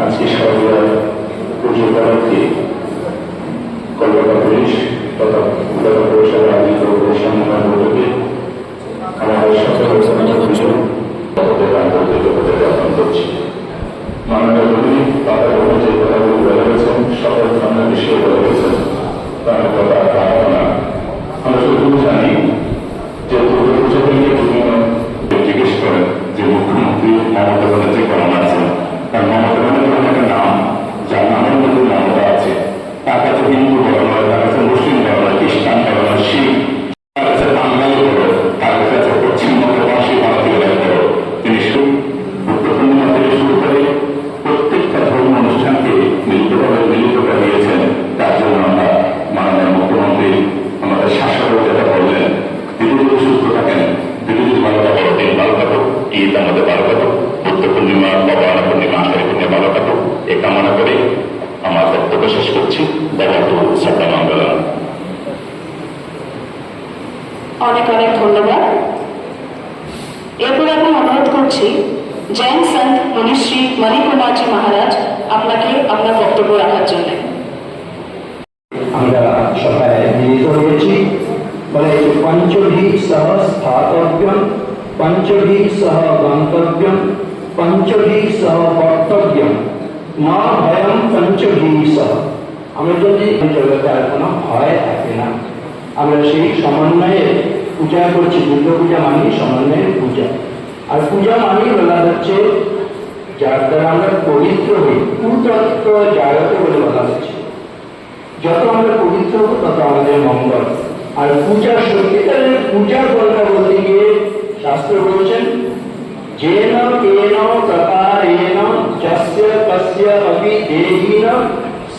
আজকে সরকার পুজো উপলক্ষে কলকাতা পুলিশ তথা কলকাতা পৌরসভা আয়োজিত বৈঠকে আমাদের সকল অনেক ধন্যবাদ। এরপর আমি অনুরোধ করছি, জৈন সন্ত মনীশ্রী মণিকুমারজি মহারাজ, আপনাকে আপনার বক্তব্য রাখার জন্য। আমরা সহ স্থাতব্যম পঞ্চভি সহ গন্তব্যম, পঞ্চভি সহ কর্তব্যম মা ভয়ম পঞ্চভি সহ। আমরা যদি জগতে আর ভয় থাকে না, আমরা সেই সমন্বয়ে পূজা করছি, দুর্গা পূজা মানি সমন্বয়ের পূজা। আর পূজা মানি বলা হচ্ছে, যার দ্বারা আমরা পবিত্র হই, কুতত্ত্ব জাগতে বলে বলা হচ্ছে। যত আমরা পবিত্র হব, তত আমাদের মঙ্গল। আর পূজা সত্যিকারের পূজার কথা বলতে গিয়ে শাস্ত্র বলছেন, যেন কেন প্রকারেণ যস্য কস্য অপি দেহীন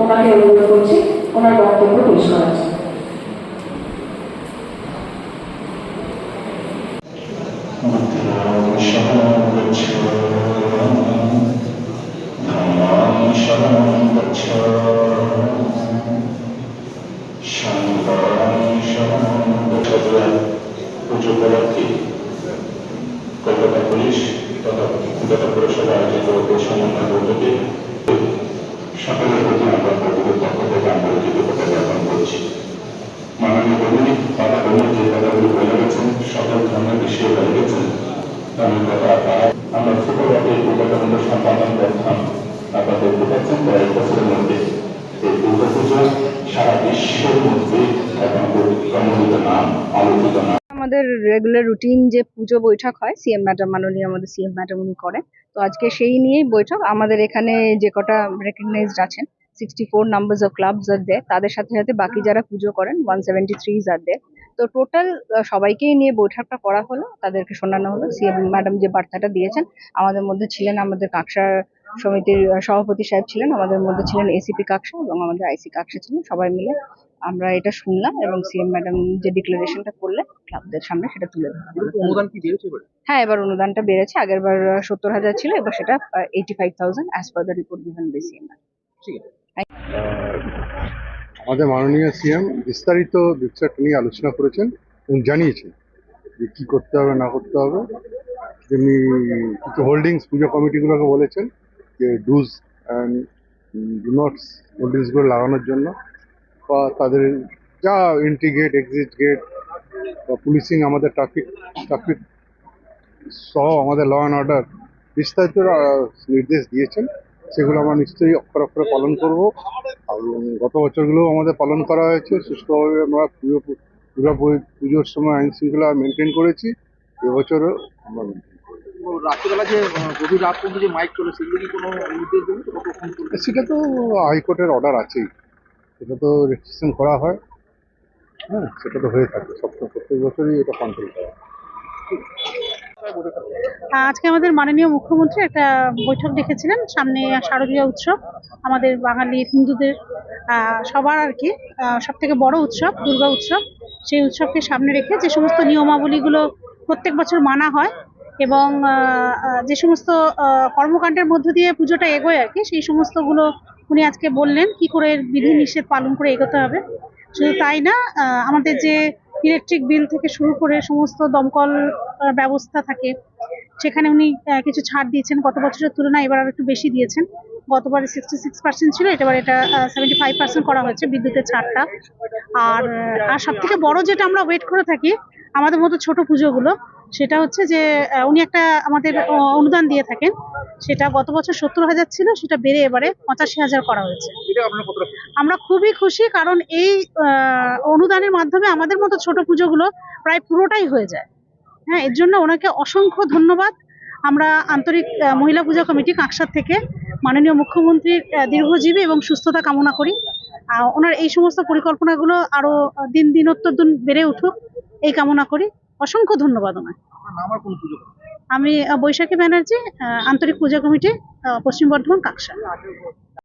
ওনাকে অনুরোধ করছি ওনার বক্তব্য পেশ উপলক্ষে কলকাতা পুলিশ তথা পৌরসভা আয়োজিত বৈঠকে সকলের প্রতি আমরা কর্তৃপক্ষের পক্ষ থেকে আন্তর্জাতিক কথা জ্ঞাপন করছি। মাননীয় কর্মী তারা কর্মী যে কথাগুলো বলে গেছেন, সকল ধর্মের বিষয়ে বলে গেছেন। আমি কথা আমরা ছোটভাবে এই দুর্গাকাণ্ড সম্পাদন করতাম। আপনাদের দেখেছেন কয়েক বছরের মধ্যে এই সারা বিশ্বের মধ্যে এখন সম্মিলিত নাম, আলোচিত নাম। আমাদের রেগুলার রুটিন যে পুজো বৈঠক হয় সিএম ম্যাডাম মাননীয় আমাদের সিএম ম্যাডাম উনি করেন। তো আজকে সেই নিয়েই বৈঠক। আমাদের এখানে যে কটা রেকগনাইজড আছেন sixty four numbers of clubs আর দেয় তাদের সাথে সাথে বাকি যারা পুজো করেন ওয়ান সেভেন্টি থ্রিজ আর দেয় তো টোটাল সবাইকেই নিয়ে বৈঠকটা করা হলো, তাদেরকে শোনানো হলো। সিএম ম্যাডাম যে বার্তাটা দিয়েছেন, আমাদের মধ্যে ছিলেন আমাদের কাকসা সমিতির সভাপতি সাহেব ছিলেন, আমাদের মধ্যে ছিলেন এসিপি কাকসা এবং আমাদের আইসি কাকসা ছিলেন, সবাই মিলে আমরা এটা শুনলাম এবং সিএম ম্যাডাম যে ডিক্লারেশনটা করলে ক্লাবদের সামনে সেটা তুলে ধরা অনুদান কি বেড়েছে হ্যাঁ এবার অনুদানটা বেড়েছে। আগের বার সত্তর হাজার ছিল এবার সেটা eighty five thousand as per the report given by CM ঠিক আছে। আমাদের মাননীয় সিএম বিস্তারিত বিষয়টা নিয়ে আলোচনা করেছেন এবং জানিয়েছেন যে কী করতে হবে না করতে হবে। যেমনি কিছু হোল্ডিংস পুজো কমিটিগুলোকে বলেছেন যে ডুজ অ্যান্ড ডু নটস হোল্ডিংসগুলো লাগানোর জন্য বা তাদের যা এন্ট্রি গেট এক্সিট গেট বা পুলিশিং আমাদের ট্রাফিক ট্রাফিক সহ আমাদের ল অ্যান্ড অর্ডার বিস্তারিত নির্দেশ দিয়েছেন। সেগুলো আমরা নিশ্চয়ই অক্ষর অক্ষরে পালন করব। আর গত বছরগুলো আমাদের পালন করা হয়েছে। সুষ্ঠুভাবে আমরা পুজো দুর্গা পুজোর সময় আইন শৃঙ্খলা মেনটেন করেছি। এবছরও আমরা রাত্রিবেলা যে আহ, গভীর রাত পর্যন্ত যে মাইক চলে সেগুলো কি কোনো নির্দেশ দেবে? তো কখন ফোন করবে করব। সেটা তো হাইকোর্টের অর্ডার আছেই। সেটা তো রেজিস্ট্রেশন করা হয়। হ্যাঁ সেটা তো হয়ে থাকে। সব প্রত্যেক বছরই এটা কন্ট্রোল করা হয়। আজকে আমাদের মাননীয় মুখ্যমন্ত্রী একটা বৈঠক ডেকেছিলেন সামনে শারদীয় উৎসব, আমাদের বাঙালি হিন্দুদের সবার আর কি সব থেকে বড় উৎসব, দুর্গা উৎসব। সেই উৎসবকে সামনে রেখে যে সমস্ত নিয়মাবলীগুলো প্রত্যেক বছর মানা হয় এবং যে সমস্ত কর্মকাণ্ডের মধ্য দিয়ে পুজোটা এগোয় আর কি, সেই সমস্তগুলো উনি আজকে বললেন কি করে বিধি নিষেধ পালন করে এগোতে হবে। শুধু তাই না আমাদের যে ইলেকট্রিক বিল থেকে শুরু করে সমস্ত দমকল ব্যবস্থা থাকে, সেখানে উনি কিছু ছাড় দিয়েছেন। গত বছরের তুলনায় এবার আর একটু বেশি দিয়েছেন। গতবার সিক্সটি সিক্স পার্সেন্ট ছিল, এবার এটা সেভেন্টি ফাইভ পার্সেন্ট করা হয়েছে বিদ্যুতের ছাড়টা। আর আর সব থেকে বড় যেটা আমরা ওয়েট করে থাকি, আমাদের মতো ছোট পুজোগুলো সেটা হচ্ছে যে উনি একটা আমাদের অনুদান দিয়ে থাকেন। সেটা গত বছর সত্তর হাজার ছিল সেটা বেড়ে এবারে পঁচাশি হাজার করা হয়েছে? আমরা খুবই খুশি কারণ এই অনুদানের মাধ্যমে আমাদের মতো ছোট পুজোগুলো প্রায় পুরোটাই হয়ে যায়। হ্যাঁ এর জন্য ওনাকে অসংখ্য ধন্যবাদ। আমরা আন্তরিক মহিলা পূজা কমিটি কাঁকসার থেকে মাননীয় মুখ্যমন্ত্রীর দীর্ঘজীবী এবং সুস্থতা কামনা করি। ওনার এই সমস্ত পরিকল্পনাগুলো আরও দিন দিনোত্তর বেড়ে উঠুক এই কামনা করি। অসংখ্য ধন্যবাদ ওনার? আমি বৈশাখী ব্যানার্জি আন্তরিক পূজা কমিটি পশ্চিম বর্ধমান কাকসা